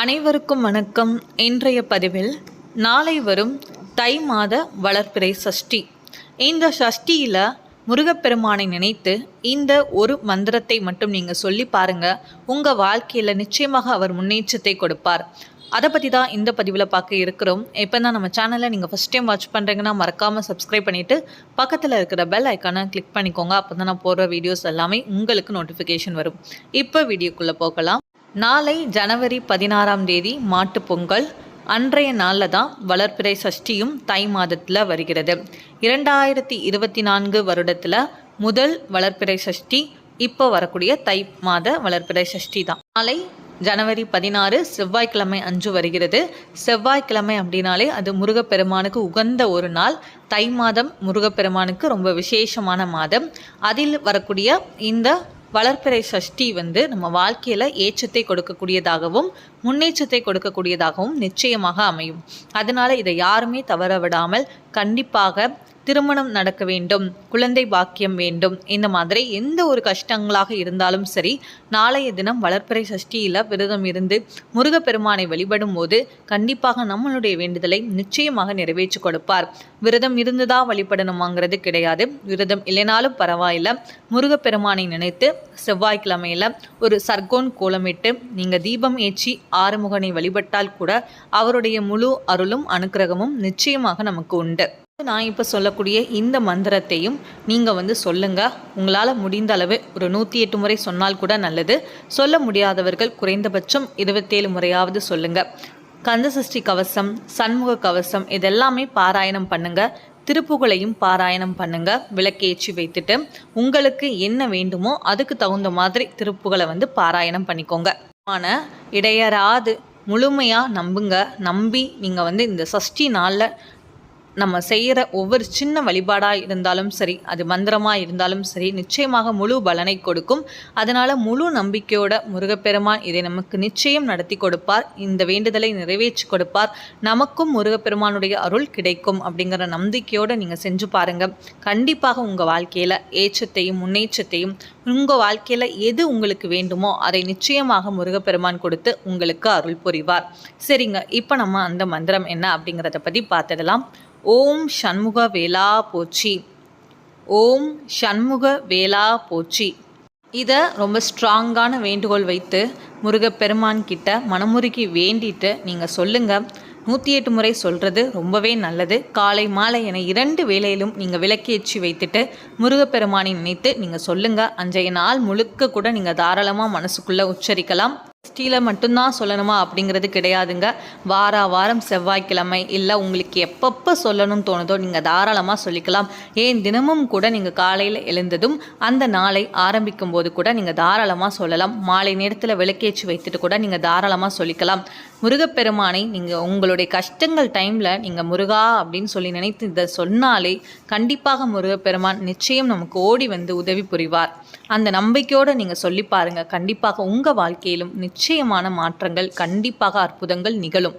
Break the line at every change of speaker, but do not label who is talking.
அனைவருக்கும் வணக்கம். இன்றைய பதிவில் நாளை வரும் தை மாத வளர்ப்பிறை சஷ்டி. இந்த சஷ்டியில் முருகப்பெருமானை நினைத்து இந்த ஒரு மந்திரத்தை மட்டும் நீங்கள் சொல்லி பாருங்கள் உங்கள் வாழ்க்கையில் நிச்சயமாக அவர் முன்னேற்றத்தை கொடுப்பார். அதை பற்றி தான் இந்த பதிவில் பார்க்க இருக்கிறோம். இப்போ தான் நம்ம சேனலை நீங்கள் ஃபஸ்ட் டைம் வாட்ச் பண்ணுறீங்கன்னா மறக்காமல் சப்ஸ்கிரைப் பண்ணிவிட்டு பக்கத்தில் இருக்கிற பெல் ஐக்கானை கிளிக் பண்ணிக்கோங்க. அப்போ தான் நான் போடுற வீடியோஸ் எல்லாமே உங்களுக்கு நோட்டிஃபிகேஷன் வரும். இப்போ வீடியோக்குள்ளே போகலாம். நாளை ஜனவரி பதினாறாம் தேதி மாட்டுப் பொங்கல். அன்றைய நாளில் தான் வளர்ப்பிறை சஷ்டியும் தை மாதத்தில் வருகிறது. இரண்டாயிரத்தி இருபத்தி நான்கு வருடத்தில் முதல் வளர்ப்பிறை சஷ்டி இப்போ வரக்கூடிய தை மாத வளர்ப்பிறை சஷ்டி தான் நாளை ஜனவரி பதினாறு செவ்வாய்க்கிழமை அன்று வருகிறது. செவ்வாய்க்கிழமை அப்படின்னாலே அது முருகப்பெருமானுக்கு உகந்த ஒரு நாள். தை மாதம் முருகப்பெருமானுக்கு ரொம்ப விசேஷமான மாதம். அதில் வரக்கூடிய இந்த வளர்ப்பிறை சஷ்டி வந்து நம்ம வாழ்க்கையில் ஏற்றத்தை கொடுக்கக்கூடியதாகவும் முன்னேற்றத்தை கொடுக்கக்கூடியதாகவும் நிச்சயமாக அமையும். அதனால் இதை யாருமே தவற விடாமல் கண்டிப்பாக திருமணம் நடக்க வேண்டும் குழந்தை பாக்கியம் வேண்டும். இந்த மாதிரி எந்த ஒரு கஷ்டங்களாக இருந்தாலும் சரி நாளைய தினம் வளர்ப்பறை சஷ்டியில் விரதம் இருந்து முருகப்பெருமானை வழிபடும் போது கண்டிப்பாக நம்மளுடைய வேண்டுதலை நிச்சயமாக நிறைவேற்றி கொடுப்பார். விரதம் இருந்துதான் வழிபடணுமாங்கிறது கிடையாது. விரதம் இல்லைனாலும் பரவாயில்ல. முருகப்பெருமானை நினைத்து செவ்வாய்க்கிழமையில் ஒரு சர்க்கோன் கோலமிட்டு நீங்கள் தீபம் ஏற்றி ஆறுமுகனை வழிபட்டால் கூட அவருடைய முழு அருளும் அனுக்கிரகமும் நிச்சயமாக நமக்கு உண்டு. நான் இப்போ சொல்லக்கூடிய இந்த மந்திரத்தையும் நீங்கள் வந்து சொல்லுங்கள் உங்களால் முடிந்த அளவு ஒரு நூற்றி எட்டு முறை சொன்னால் கூட நல்லது. சொல்ல முடியாதவர்கள் குறைந்தபட்சம் இருபத்தேழு முறையாவது சொல்லுங்கள் கந்தசஷ்டி கவசம் சண்முக கவசம் இதெல்லாமே பாராயணம் பண்ணுங்கள் திருப்புகளையும் பாராயணம் பண்ணுங்க. விளக்கேற்றி வைத்துட்டு உங்களுக்கு என்ன வேண்டுமோ அதுக்கு தகுந்த மாதிரி திருப்புகளை வந்து பாராயணம் பண்ணிக்கோங்க. ஆனால் இடையறாது முழுமையாக நம்புங்க. நம்பி நீங்கள் வந்து இந்த சஷ்டி நாளில் நம்ம செய்கிற ஒவ்வொரு சின்ன வழிபாடாக இருந்தாலும் சரி அது மந்திரமாக இருந்தாலும் சரி நிச்சயமாக முழு பலனை கொடுக்கும். அதனால் முழு நம்பிக்கையோட முருகப்பெருமான் இதை நமக்கு நிச்சயம் நடத்தி கொடுப்பார். இந்த வேண்டுதலை நிறைவேற்றி கொடுப்பார். நமக்கும் முருகப்பெருமானுடைய அருள் கிடைக்கும் அப்படிங்கிற நம்பிக்கையோடு நீங்கள் செஞ்சு பாருங்கள் கண்டிப்பாக உங்கள் வாழ்க்கையில் ஏற்றத்தையும் முன்னேற்றத்தையும் உங்கள் வாழ்க்கையில் எது உங்களுக்கு வேண்டுமோ அதை நிச்சயமாக முருகப்பெருமான் கொடுத்து உங்களுக்கு அருள் புரிவார். சரிங்க இப்போ நம்ம அந்த மந்திரம் என்ன அப்படிங்கிறத பற்றி பார்த்துடலாம். ஓம் சண்முக வேலா போச்சி ஓம் சண்முக வேலா போச்சி இதை ரொம்ப ஸ்ட்ராங்கான வேண்டுகோள் வைத்து முருகப்பெருமான் கிட்ட மனமுருகி வேண்டிட்டு நீங்கள் சொல்லுங்கள் நூற்றி எட்டு முறை சொல்கிறது ரொம்பவே நல்லது. காலை மாலை என இரண்டு வேளையிலும் நீங்கள் விளக்கேற்றி வைத்துட்டு முருகப்பெருமானை நினைத்து நீங்கள் சொல்லுங்கள் அன்றைய நாள் முழுக்க கூட நீங்கள் தாராளமாக மனசுக்குள்ளே உச்சரிக்கலாம். ஸ்டீலை மட்டும்தான் சொல்லணுமா? அப்படிங்கிறது கிடையாதுங்க. வார வாரம் செவ்வாய்க்கிழமை இல்லை உங்களுக்கு எப்பப்போ சொல்லணும்னு தோணுதோ நீங்கள் தாராளமாக சொல்லிக்கலாம். ஏன் தினமும் கூட நீங்கள் காலையில் எழுந்ததும் அந்த நாளை ஆரம்பிக்கும் போது கூட நீங்கள் தாராளமாக சொல்லலாம். மாலை நேரத்தில் விளக்கேற்றி வைத்துட்டு கூட நீங்கள் தாராளமாக சொல்லிக்கலாம். முருகப்பெருமானை நீங்கள் உங்களுடைய கஷ்டங்கள் டைமில் நீங்கள் முருகா அப்படின்னு சொல்லி நினைத்து இதை சொன்னாலே கண்டிப்பாக முருகப்பெருமான் நிச்சயம் நமக்கு ஓடி வந்து உதவி புரிவார். அந்த நம்பிக்கையோடு நீங்கள் சொல்லி பாருங்கள் கண்டிப்பாக உங்கள் வாழ்க்கையிலும் நிச்சயமான மாற்றங்கள் கண்டிப்பாக அற்புதங்கள் நிகழும்.